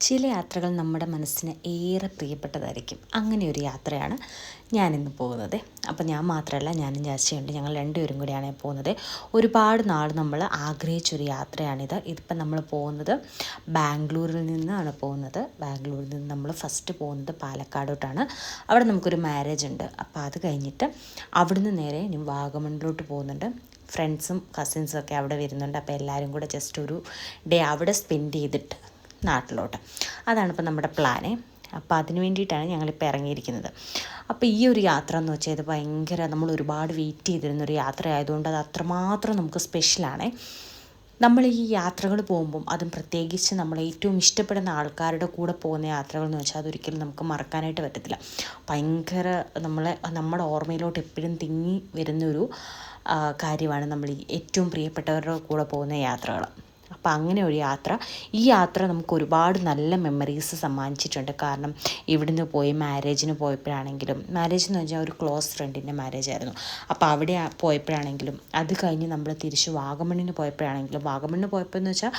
ചില യാത്രകൾ നമ്മുടെ മനസ്സിന് ഏറെ പ്രിയപ്പെട്ടതായിരിക്കും. അങ്ങനെ ഒരു യാത്രയാണ് ഞാനിന്ന് പോകുന്നത്. അപ്പം ഞാൻ മാത്രമല്ല ഞാനും ജാസ്റ്റിയുണ്ട് ഞങ്ങൾ രണ്ടുപേരും കൂടിയാണ് പോകുന്നത്. ഒരുപാട് നാൾ നമ്മൾ ആഗ്രഹിച്ചൊരു യാത്രയാണിത്. ഇതിപ്പം നമ്മൾ പോകുന്നത് ബാംഗ്ലൂരിൽ നിന്നാണ് പോകുന്നത്. ബാംഗ്ലൂരിൽ നിന്ന് നമ്മൾ ഫസ്റ്റ് പോകുന്നത് പാലക്കാടോട്ടാണ്. അവിടെ നമുക്കൊരു മാരേജ് ഉണ്ട്. അപ്പോൾ അത് കഴിഞ്ഞിട്ട് അവിടുന്ന് നേരെ ഇനി വാഗമണിലോട്ട് പോകുന്നുണ്ട്. ഫ്രണ്ട്സും കസിൻസും ഒക്കെ അവിടെ വരുന്നുണ്ട്. അപ്പോൾ എല്ലാവരും കൂടെ ജസ്റ്റ് ഒരു ഡേ അവിടെ സ്പെൻഡ് ചെയ്തിട്ട് നാട്ടിലോട്ട്. അതാണ് ഇപ്പോൾ നമ്മുടെ പ്ലാന് അപ്പോൾ അതിന് വേണ്ടിയിട്ടാണ് ഞങ്ങളിപ്പോൾ ഇറങ്ങിയിരിക്കുന്നത്. അപ്പോൾ ഈ ഒരു യാത്ര എന്ന് വെച്ചാൽ ഇത് ഭയങ്കര നമ്മൾ ഒരുപാട് വെയിറ്റ് ചെയ്തിരുന്ന ഒരു യാത്ര ആയതുകൊണ്ട് അത് അത്രമാത്രം നമുക്ക് സ്പെഷ്യലാണ് നമ്മൾ ഈ യാത്രകൾ പോകുമ്പം അതും പ്രത്യേകിച്ച് നമ്മൾ ഏറ്റവും ഇഷ്ടപ്പെടുന്ന ആൾക്കാരുടെ കൂടെ പോകുന്ന യാത്രകൾ എന്ന് വെച്ചാൽ അതൊരിക്കലും നമുക്ക് മറക്കാനായിട്ട് പറ്റത്തില്ല. ഭയങ്കര നമ്മളെ നമ്മുടെ ഓർമ്മയിലോട്ട് എപ്പോഴും തിങ്ങി വരുന്നൊരു കാര്യമാണ് നമ്മൾ ഈ ഏറ്റവും പ്രിയപ്പെട്ടവരുടെ കൂടെ പോകുന്ന യാത്രകൾ. അപ്പോൾ അങ്ങനെ ഒരു യാത്ര. ഈ യാത്ര നമുക്ക് ഒരുപാട് നല്ല മെമ്മറീസ് സമ്മാനിച്ചിട്ടുണ്ട്. കാരണം ഇവിടുന്ന് പോയി മാരേജിന് പോയപ്പോഴാണെങ്കിലും മാരേജ് എന്ന് വെച്ചാൽ ഒരു ക്ലോസ് ഫ്രണ്ടിന്റെ മാരേജ് ആയിരുന്നു. അപ്പോൾ അവിടെ പോയപ്പോഴാണെങ്കിലും അത് കഴിഞ്ഞ് നമ്മൾ തിരിച്ച് വാഗമണ്ണിന് പോയപ്പോഴാണെങ്കിലും വാഗമണ്ണിന് പോയപ്പോൾ എന്ന് വെച്ചാൽ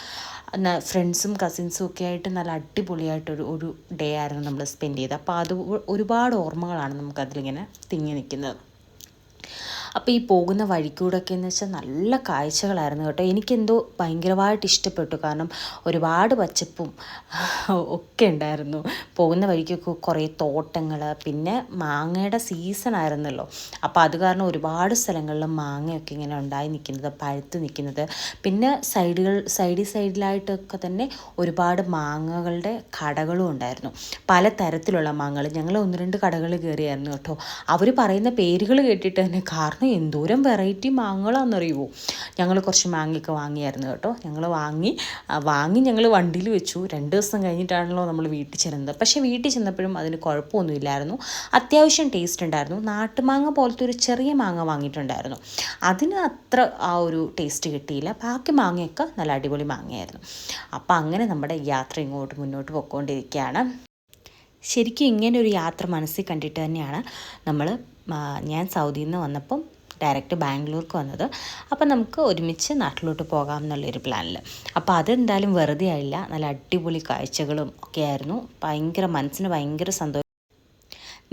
ഫ്രണ്ട്സും കസിൻസും ഒക്കെ ആയിട്ട് നല്ല അടിപൊളിയായിട്ടൊരു ഒരു ഡേ ആയിരുന്നു നമ്മൾ സ്പെൻഡ് ചെയ്തത്. അപ്പോൾ അത് ഒരുപാട് ഓർമ്മകളാണ് നമുക്കതിലിങ്ങനെ തിങ്ങി നിൽക്കുന്നത്. അപ്പോൾ ഈ പോകുന്ന വഴിക്കൂടൊക്കെ എന്ന് വെച്ചാൽ നല്ല കാഴ്ചകളായിരുന്നു കേട്ടോ. എനിക്കെന്തോ ഭയങ്കരമായിട്ട് ഇഷ്ടപ്പെട്ടു. കാരണം ഒരുപാട് പച്ചപ്പും ഒക്കെ ഉണ്ടായിരുന്നു. പോകുന്ന വഴിക്കൊക്കെ കുറേ തോട്ടങ്ങൾ പിന്നെ മാങ്ങയുടെ സീസൺ ആയിരുന്നല്ലോ. അപ്പോൾ അത് കാരണം ഒരുപാട് സ്ഥലങ്ങളിൽ മാങ്ങയൊക്കെ ഇങ്ങനെ ഉണ്ടായി നിൽക്കുന്നത് പഴുത്ത് നിൽക്കുന്നത് പിന്നെ സൈഡുകൾ സൈഡിൽ സൈഡിലായിട്ടൊക്കെ തന്നെ ഒരുപാട് മാങ്ങകളുടെ കടകളും ഉണ്ടായിരുന്നു. പല തരത്തിലുള്ള മാങ്ങകൾ ഞങ്ങൾ ഒന്ന് രണ്ട് കടകൾ കയറിയായിരുന്നു കേട്ടോ. അവർ പറയുന്ന പേരുകൾ കേട്ടിട്ട് തന്നെ കാരണം എന്തോരം വെറൈറ്റി മാങ്ങകളാണെന്നറിയുമോ ഞങ്ങൾ കുറച്ച് മാങ്ങയൊക്കെ വാങ്ങിയായിരുന്നു കേട്ടോ. ഞങ്ങൾ വാങ്ങി വാങ്ങി ഞങ്ങൾ വണ്ടിയിൽ വെച്ചു. രണ്ട് ദിവസം കഴിഞ്ഞിട്ടാണല്ലോ നമ്മൾ വീട്ടിൽ ചെല്ലുന്നത് പക്ഷേ വീട്ടിൽ ചെന്നപ്പോഴും അതിന് കുഴപ്പമൊന്നുമില്ലായിരുന്നു. അത്യാവശ്യം ടേസ്റ്റ് ഉണ്ടായിരുന്നു. നാട്ടുമാങ്ങ പോലത്തെ ഒരു ചെറിയ മാങ്ങ വാങ്ങിയിട്ടുണ്ടായിരുന്നു. അതിന് അത്ര ആ ഒരു ടേസ്റ്റ് കിട്ടിയില്ല. ബാക്കി മാങ്ങയൊക്കെ നല്ല അടിപൊളി മാങ്ങയായിരുന്നു. അപ്പോൾ അങ്ങനെ നമ്മുടെ യാത്ര ഇങ്ങോട്ട് മുന്നോട്ട് പോയിക്കൊണ്ടിരിക്കുകയാണ്. ശരിക്കും ഇങ്ങനെ ഒരു യാത്ര മനസ്സിൽ കണ്ടിട്ട് തന്നെയാണ് നമ്മൾ ഞാൻ സൗദിയിൽ നിന്ന് വന്നപ്പം ഡയറക്റ്റ് ബാംഗ്ലൂർക്ക് വന്നത്. അപ്പം നമുക്ക് ഒരുമിച്ച് നാട്ടിലോട്ട് പോകാം എന്നുള്ളൊരു പ്ലാനിൽ അപ്പോൾ അതെന്തായാലും വെറുതെ ആയില്ല. നല്ല അടിപൊളി കാഴ്ചകളും ഒക്കെ ആയിരുന്നു. ഭയങ്കര മനസ്സിന് ഭയങ്കര സന്തോഷം.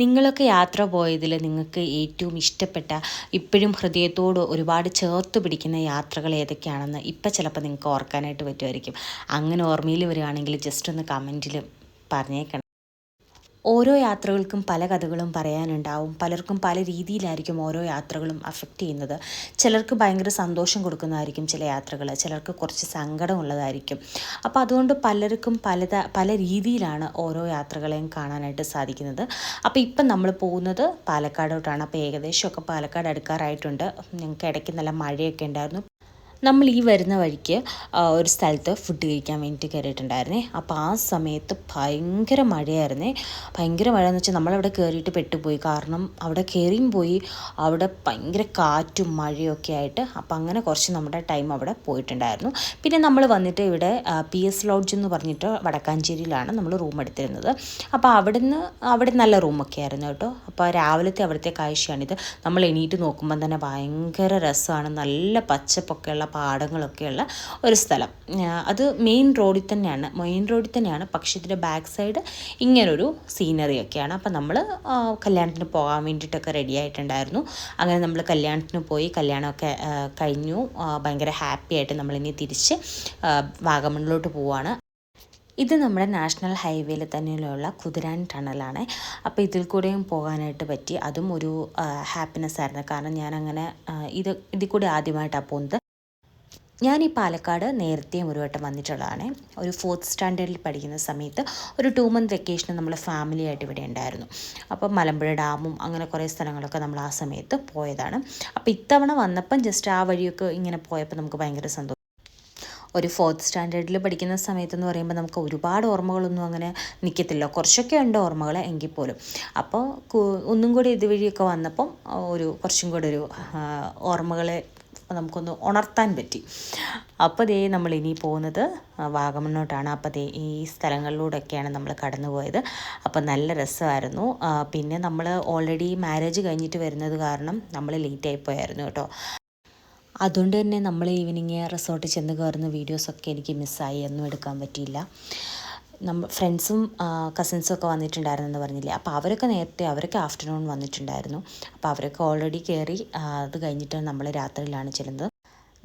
നിങ്ങളൊക്കെ യാത്ര പോയതിൽ നിങ്ങൾക്ക് ഏറ്റവും ഇഷ്ടപ്പെട്ട ഇപ്പോഴും ഹൃദയത്തോട് ഒരുപാട് ചേർത്ത് പിടിക്കുന്ന യാത്രകൾ ഏതൊക്കെയാണെന്ന് ഇപ്പം ചിലപ്പോൾ നിങ്ങൾക്ക് ഓർക്കാനായിട്ട് പറ്റുമായിരിക്കും. അങ്ങനെ ഓർമ്മയിൽ വരികയാണെങ്കിൽ ജസ്റ്റ് ഒന്ന് കമന്റിൽ പറഞ്ഞേക്കണം. ഓരോ യാത്രകൾക്കും പല കഥകളും പറയാനുണ്ടാവും. പലർക്കും പല രീതിയിലായിരിക്കും ഓരോ യാത്രകളും അഫക്റ്റ് ചെയ്യുന്നത്. ചിലർക്ക് ഭയങ്കര സന്തോഷം കൊടുക്കുന്നതായിരിക്കും ചില യാത്രകൾ ചിലർക്ക് കുറച്ച് സങ്കടമുള്ളതായിരിക്കും. അപ്പോൾ അതുകൊണ്ട് പലർക്കും പലത പല രീതിയിലാണ് ഓരോ യാത്രകളെയും കാണാനായിട്ട് സാധിക്കുന്നത്. അപ്പോൾ ഇപ്പം നമ്മൾ പോകുന്നത് പാലക്കാടോട്ടാണ്. അപ്പോൾ ഏകദേശമൊക്കെ പാലക്കാട് അടുക്കാറായിട്ടുണ്ട്. ഞങ്ങൾക്ക് ഇടയ്ക്ക് നല്ല മഴയൊക്കെ ഉണ്ടായിരുന്നു. നമ്മൾ ഈ വരുന്ന വഴിക്ക് ഒരു സ്ഥലത്ത് ഫുഡ് കഴിക്കാൻ വേണ്ടിയിട്ട് കയറിയിട്ടുണ്ടായിരുന്നേ അപ്പോൾ ആ സമയത്ത് ഭയങ്കര മഴയായിരുന്നേ. ഭയങ്കര മഴ എന്ന് വെച്ചാൽ നമ്മളവിടെ കയറിയിട്ട് പെട്ടുപോയി. കാരണം അവിടെ കയറിയും പോയി. അവിടെ ഭയങ്കര കാറ്റും മഴയൊക്കെ ആയിട്ട്. അപ്പം അങ്ങനെ കുറച്ച് നമ്മുടെ ടൈം അവിടെ പോയിട്ടുണ്ടായിരുന്നു. പിന്നെ നമ്മൾ വന്നിട്ട് ഇവിടെ പി എസ് ലോഡ്ജ് എന്ന് പറഞ്ഞിട്ട് വടക്കാഞ്ചേരിയിലാണ് നമ്മൾ റൂം എടുത്തിരുന്നത്. അപ്പോൾ അവിടുന്ന് അവിടെ നല്ല റൂമൊക്കെ ആയിരുന്നു കേട്ടോ. അപ്പോൾ രാവിലത്തെ അവിടുത്തെ കാഴ്ചയാണിത്. നമ്മൾ എണീറ്റ് നോക്കുമ്പോൾ തന്നെ ഭയങ്കര രസമാണ്. നല്ല പച്ചപ്പൊക്കെയുള്ള പാടങ്ങളൊക്കെയുള്ള ഒരു സ്ഥലം. അത് മെയിൻ റോഡിൽ തന്നെയാണ്. മെയിൻ റോഡിൽ തന്നെയാണ്. പക്ഷേ ഇതിന്റെ ബാക്ക് സൈഡ് ഇങ്ങനൊരു സീനറി ഒക്കെയാണ്. അപ്പോൾ നമ്മൾ കല്യാണത്തിന് പോകാൻ വേണ്ടിയിട്ടൊക്കെ റെഡി ആയിട്ടുണ്ടായിരുന്നു. അങ്ങനെ നമ്മൾ കല്യാണത്തിന് പോയി കല്യാണമൊക്കെ കഴിഞ്ഞു. ഭയങ്കര ഹാപ്പി ആയിട്ട് നമ്മളിനി തിരിച്ച് വാഗമണിലോട്ട് പോവാണ്. ഇത് നമ്മുടെ നാഷണൽ ഹൈവേയിൽ തന്നെയുള്ള കുതിരാൻ ടണലാണ്. അപ്പോൾ ഇതിൽ കൂടെയും പോകാനായിട്ട് പറ്റി. അതും ഒരു ഹാപ്പിനെസ് ആയിരുന്നു. കാരണം ഞാൻ അങ്ങനെ ഇത് ഇതിൽ കൂടി ആദ്യമായിട്ടാണ് പോകുന്നത് ഞാൻ ഈ പാലക്കാട് നേരത്തെയും ഒരു വട്ടം വന്നിട്ടുള്ളതാണ്. ഒരു ഫോർത്ത് സ്റ്റാൻഡേർഡിൽ പഠിക്കുന്ന സമയത്ത് ഒരു ടു മന്ത് വെക്കേഷൻ നമ്മൾ ഫാമിലി ആയിട്ട് ഇവിടെ ഉണ്ടായിരുന്നു. അപ്പോൾ മലമ്പുഴ ഡാമും അങ്ങനെ കുറേ സ്ഥലങ്ങളൊക്കെ നമ്മൾ ആ സമയത്ത് പോയതാണ്. അപ്പോൾ ഇത്തവണ വന്നപ്പം ജസ്റ്റ് ആ വഴിയൊക്കെ ഇങ്ങനെ പോയപ്പോൾ നമുക്ക് ഭയങ്കര സന്തോഷം. ഒരു ഫോർത്ത് സ്റ്റാൻഡേർഡിൽ പഠിക്കുന്ന സമയത്തെന്ന് പറയുമ്പോൾ നമുക്ക് ഒരുപാട് ഓർമ്മകളൊന്നും അങ്ങനെ നിൽക്കത്തില്ല കുറച്ചൊക്കെ ഉണ്ട് ഓർമ്മകൾ എങ്കിൽ പോലും. അപ്പോൾ ഒന്നും കൂടി ഇതുവഴിയൊക്കെ വന്നപ്പം ഒരു കുറച്ചും കൂടി ഒരു ഓർമ്മകളെ നമുക്കൊന്ന് ഉണർത്താൻ പറ്റി. അപ്പോൾ ദേ നമ്മൾ ഇനി പോകുന്നത് വാഗമണ്ണോട്ടാണ്. അപ്പോൾ ദേ ഈ സ്ഥലങ്ങളിലൂടെയൊക്കെയാണ് നമ്മൾ കടന്നു പോയത് അപ്പോൾ നല്ല രസമായിരുന്നു. പിന്നെ നമ്മൾ ഓൾറെഡി മാരേജ് കഴിഞ്ഞിട്ട് വരുന്നത് കാരണം നമ്മൾ ലേറ്റായി പോയായിരുന്നു കേട്ടോ. അതുകൊണ്ട് തന്നെ നമ്മൾ ഈവനിങ് റിസോർട്ടിൽ ചെന്ന് കയറുന്ന വീഡിയോസൊക്കെ എനിക്ക് മിസ്സായി ഒന്നും എടുക്കാൻ പറ്റിയില്ല. നമ്മ ഫ്രണ്ട്സും കസിൻസും ഒക്കെ വന്നിട്ടുണ്ടായിരുന്നു എന്ന് പറഞ്ഞില്ലേ? അപ്പോൾ അവരൊക്കെ നേരത്തെ അവരൊക്കെ ആഫ്റ്റർനൂൺ വന്നിട്ടുണ്ടായിരുന്നു. അപ്പോൾ അവരൊക്കെ ഓൾറെഡി കയറി അത് കഴിഞ്ഞിട്ട് നമ്മൾ രാത്രിയിലാണ് ചെല്ലുന്നത്.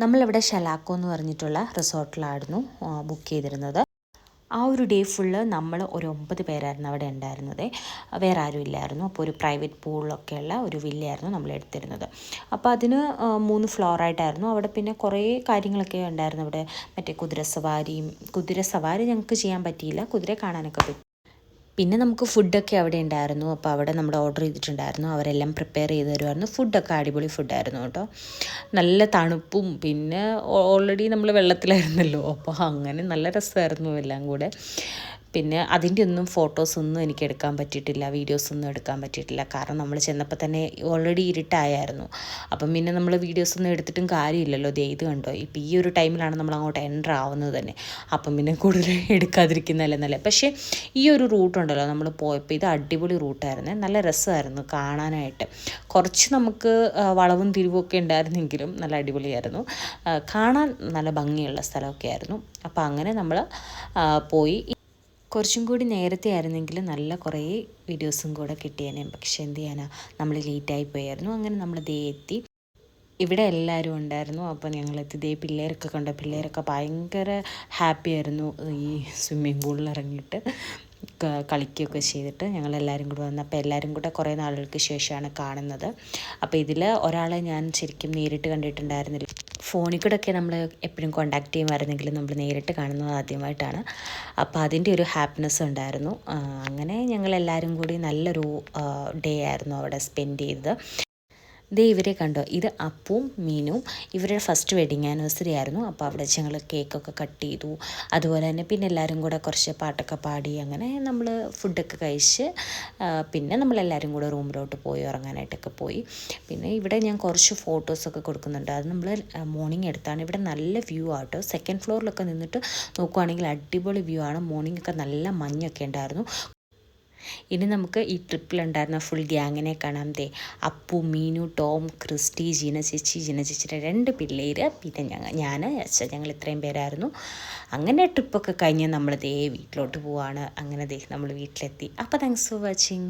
നമ്മളിവിടെ ഷലാക്കോ എന്ന് പറഞ്ഞിട്ടുള്ള റിസോർട്ടിലായിരുന്നു ബുക്ക് ചെയ്തിരുന്നത്. ആ ഒരു ഡേ ഫുള്ള് നമ്മൾ ഒരു ഒമ്പത് പേരായിരുന്നു അവിടെ ഉണ്ടായിരുന്നത്. വേറെ ആരും ഇല്ലായിരുന്നു. അപ്പോൾ ഒരു പ്രൈവറ്റ് പൂളിലൊക്കെയുള്ള ഒരു വില്ലയായിരുന്നു നമ്മൾ എടുത്തിരുന്നത്. അപ്പോൾ അതിന് മൂന്ന് ഫ്ലോറായിട്ടായിരുന്നു അവിടെ പിന്നെ കുറേ കാര്യങ്ങളൊക്കെ ഉണ്ടായിരുന്നു. അവിടെ മറ്റേ കുതിരസവാരിയും കുതിരസവാരി ഞങ്ങൾക്ക് ചെയ്യാൻ പറ്റിയില്ല. കുതിര കാണാനൊക്കെ പിന്നെ നമുക്ക് ഫുഡൊക്കെ അവിടെ ഉണ്ടായിരുന്നു. അപ്പോൾ അവിടെ നമ്മൾ ഓർഡർ ചെയ്തിട്ടുണ്ടായിരുന്നു. അവരെല്ലാം പ്രിപ്പയർ ചെയ്ത് തരുമായിരുന്നു ഫുഡൊക്കെ അടിപൊളി ഫുഡായിരുന്നു കേട്ടോ. നല്ല തണുപ്പും പിന്നെ ഓൾറെഡി നമ്മൾ വെള്ളത്തിലായിരുന്നല്ലോ. അപ്പോൾ അങ്ങനെ നല്ല രസമായിരുന്നു എല്ലാം കൂടെ. പിന്നെ അതിന്റെ ഒന്നും ഫോട്ടോസൊന്നും എനിക്ക് എടുക്കാൻ പറ്റിയിട്ടില്ല വീഡിയോസ് ഒന്നും എടുക്കാൻ പറ്റിയിട്ടില്ല. കാരണം നമ്മൾ ചെന്നപ്പോൾ തന്നെ ഓൾറെഡി ഇരുട്ടായായിരുന്നു. അപ്പം പിന്നെ നമ്മൾ വീഡിയോസ് ഒന്നും എടുത്തിട്ടും കാര്യമില്ലല്ലോ. ദേ ഇത് കണ്ടോ? ഇപ്പം ഈ ഒരു ടൈമിലാണ് നമ്മൾ അങ്ങോട്ട് എന്റർ ആവുന്നത് തന്നെ. അപ്പം പിന്നെ കൂടുതൽ എടുക്കാതിരിക്കുന്നതല്ലേ നല്ല പക്ഷേ ഈ ഒരു റൂട്ട് ഉണ്ടല്ലോ നമ്മൾ പോയപ്പോൾ ഇത് അടിപൊളി റൂട്ടായിരുന്നു നല്ല രസമായിരുന്നു കാണാനായിട്ട്. കുറച്ച് നമുക്ക് വളവും തിരിവൊക്കെ ഉണ്ടായിരുന്നെങ്കിലും നല്ല അടിപൊളിയായിരുന്നു. കാണാൻ നല്ല ഭംഗിയുള്ള സ്ഥലമൊക്കെ ആയിരുന്നു. അപ്പോൾ അങ്ങനെ നമ്മൾ പോയി. കുറച്ചും കൂടി നേരത്തെ ആയിരുന്നെങ്കിൽ നല്ല കുറേ വീഡിയോസും കൂടെ കിട്ടിയേനെ. പക്ഷെ എന്ത് ചെയ്യാനാ? നമ്മൾ ലേറ്റായി പോയായിരുന്നു. അങ്ങനെ നമ്മൾ ദേ എത്തി. ഇവിടെ എല്ലാവരും ഉണ്ടായിരുന്നു. അപ്പോൾ ഞങ്ങൾ എത്തി. ദേ പിള്ളേരൊക്കെ കണ്ട. പിള്ളേരൊക്കെ ഭയങ്കര ഹാപ്പി ആയിരുന്നു. ഈ സ്വിമ്മിംഗ് പൂളിൽ ഇറങ്ങിയിട്ട് കളിക്കുകയൊക്കെ ചെയ്തിട്ട് ഞങ്ങളെല്ലാവരും കൂടെ വന്നു. അപ്പോൾ എല്ലാവരും കൂടെ കുറേ നാളുകൾക്ക് ശേഷമാണ് കാണുന്നത്. അപ്പോൾ ഇതിൽ ഒരാളെ ഞാൻ ശരിക്കും നേരിട്ട് കണ്ടിട്ടുണ്ടായിരുന്നില്ല. ഫോണിൽ കൂടെ ഒക്കെ നമ്മൾ എപ്പോഴും കോണ്ടാക്ട് ചെയ്യുമായിരുന്നെങ്കിലും നമ്മൾ നേരിട്ട് കാണുന്നത് ആദ്യമായിട്ടാണ്. അപ്പോൾ അതിന്റെ ഒരു ഹാപ്പിനെസ് ഉണ്ടായിരുന്നു. അങ്ങനെ ഞങ്ങളെല്ലാവരും കൂടി നല്ലൊരു ഡേ ആയിരുന്നു അവിടെ സ്പെൻഡ് ചെയ്തത്. ദേ ഇവരെ കണ്ടോ? ഇത് അപ്പും മീനും. ഇവരുടെ ഫസ്റ്റ് വെഡിങ് ആനിവേഴ്സറി ആയിരുന്നു. അപ്പോൾ അവിടെ ഞങ്ങൾ കേക്കൊക്കെ കട്ട് ചെയ്തു. അതുപോലെ തന്നെ പിന്നെ എല്ലാവരും കൂടെ കുറച്ച് പാട്ടൊക്കെ പാടി അങ്ങനെ നമ്മൾ ഫുഡൊക്കെ കഴിച്ച് പിന്നെ നമ്മളെല്ലാവരും കൂടെ റൂമിലോട്ട് പോയി ഉറങ്ങാനായിട്ടൊക്കെ പോയി. പിന്നെ ഇവിടെ ഞാൻ കുറച്ച് ഫോട്ടോസൊക്കെ കൊടുക്കുന്നുണ്ട്. അത് നമ്മൾ മോർണിംഗ് എടുത്താണ്. ഇവിടെ നല്ല വ്യൂ ആട്ടോ. സെക്കൻഡ് ഫ്ലോറിലൊക്കെ നിന്നിട്ട് നോക്കുവാണെങ്കിൽ അടിപൊളി വ്യൂ ആണ്. മോർണിംഗ് ഒക്കെ നല്ല മഞ്ഞൊക്കെ ഉണ്ടായിരുന്നു. ഇനി നമുക്ക് ഈ ട്രിപ്പിലുണ്ടായിരുന്ന ഫുൾ ഗ്യാങ്ങിനെ കാണാം ദേ. അപ്പു മീനു ടോം ക്രിസ്റ്റി ജീന ചേച്ചി ജീന ചേച്ചിയുടെ രണ്ട് പിള്ളേര് പിന്നെ ഞങ്ങൾ ഞാൻ അച്ഛൻ ഞങ്ങൾ ഇത്രയും പേരായിരുന്നു. അങ്ങനെ ട്രിപ്പൊക്കെ കഴിഞ്ഞ് നമ്മൾ ദേ വീട്ടിലോട്ട് പോവാണ്. അങ്ങനെ ദേ നമ്മൾ വീട്ടിലെത്തി. അപ്പോൾ താങ്ക്സ് ഫോർ വാച്ചിങ്